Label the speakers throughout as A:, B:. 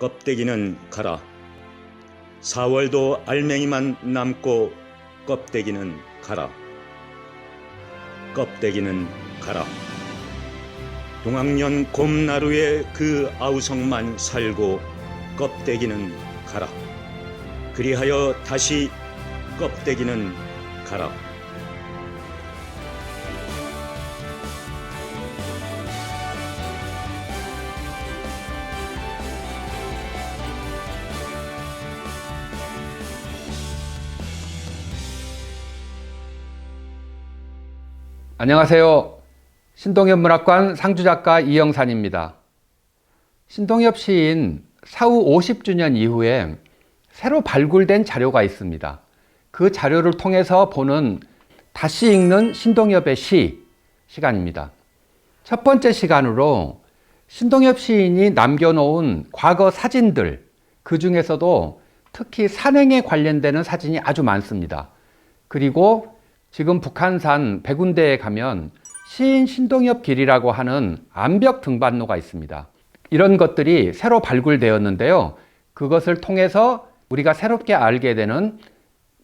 A: 껍데기는 가라. 4월도 알맹이만 남고 껍데기는 가라. 껍데기는 가라. 동학년 곰나루의 그 아우성만 살고 껍데기는 가라. 그리하여 다시 껍데기는 가라.
B: 안녕하세요. 신동엽 문학관 상주작가 이영산입니다. 신동엽 시인 사후 50주년 이후에 새로 발굴된 자료가 있습니다. 그 자료를 통해서 보는 다시 읽는 신동엽의 시 시간입니다. 첫 번째 시간으로 신동엽 시인이 남겨놓은 과거 사진들, 그 중에서도 특히 산행에 관련되는 사진이 아주 많습니다. 그리고 지금 북한산 백운대에 가면 시인 신동엽 길이라고 하는 암벽 등반로가 있습니다. 이런 것들이 새로 발굴되었는데요. 그것을 통해서 우리가 새롭게 알게 되는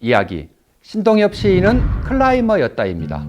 B: 이야기. 신동엽 시인은 클라이머였다입니다.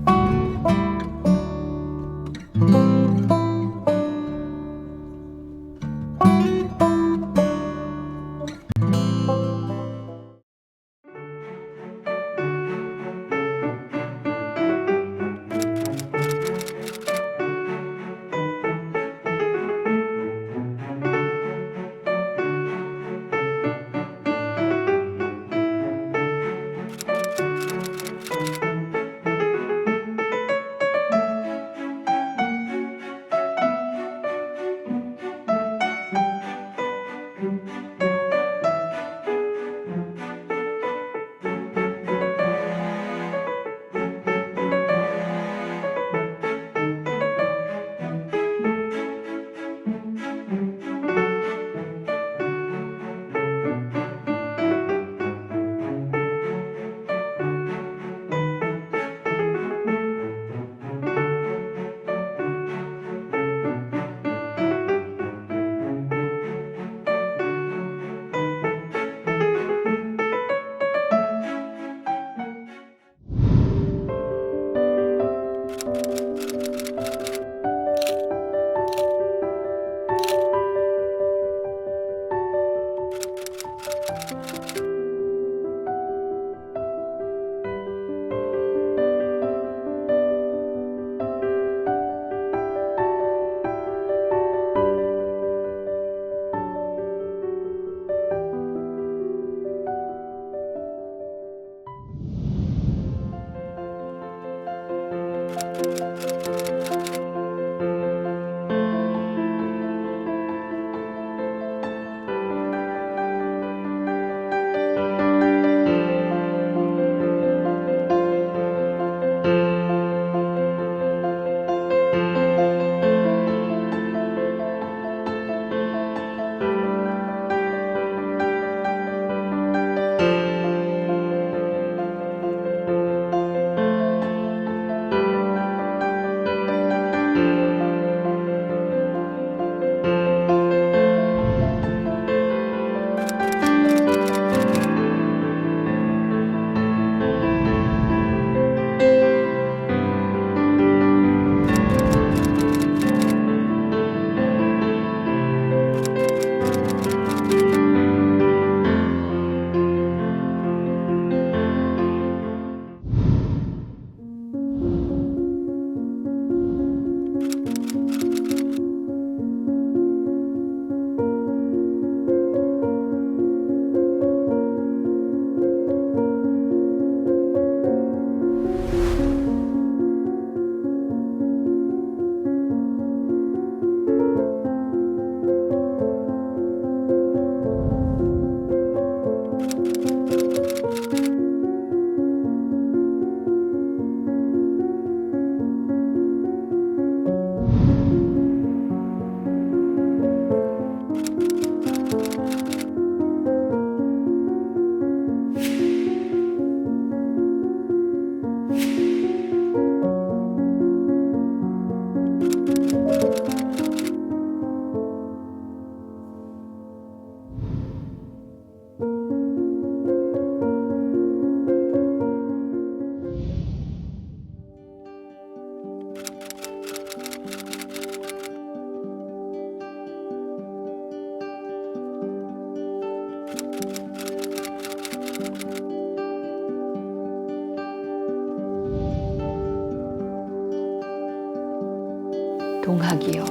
C: 동학이여,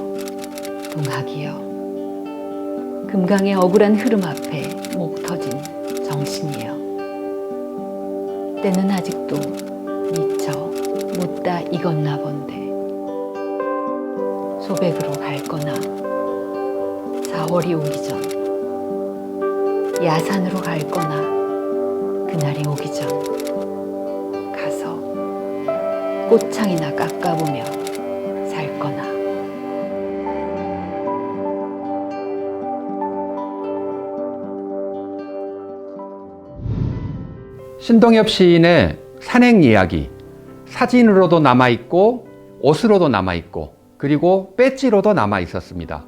C: 동학이여. 금강의 억울한 흐름 앞에 목 터진 정신이여. 때는 아직도 미처 못 다 익었나 본데. 소백으로 갈 거나, 4월이 오기 전, 야산으로 갈 거나, 그날이 오기 전, 가서 꽃창이나 깎아보며
B: 신동엽 시인의 산행 이야기 사진으로도 남아 있고 옷으로도 남아 있고 그리고 배지로도 남아 있었습니다.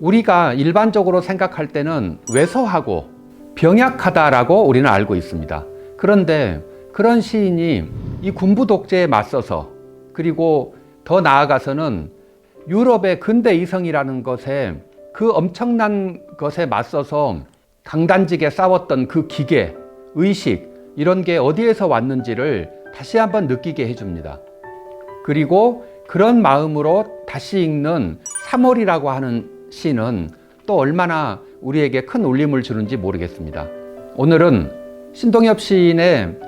B: 우리가 일반적으로 생각할 때는 왜소하고 병약하다라고 우리는 알고 있습니다. 그런데 그런 시인이 이 군부 독재에 맞서서 그리고 더 나아가서는 유럽의 근대 이성이라는 것에 그 엄청난 것에 맞서서 강단지게 싸웠던 그 기계, 의식 이런 게 어디에서 왔는지를 다시 한번 느끼게 해줍니다. 그리고 그런 마음으로 다시 읽는 3월이라고 하는 시는 또 얼마나 우리에게 큰 울림을 주는지 모르겠습니다. 오늘은 신동엽 시인의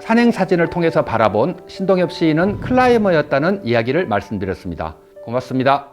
B: 산행 사진을 통해서 바라본 신동엽 시인은 클라이머였다는 이야기를 말씀드렸습니다. 고맙습니다.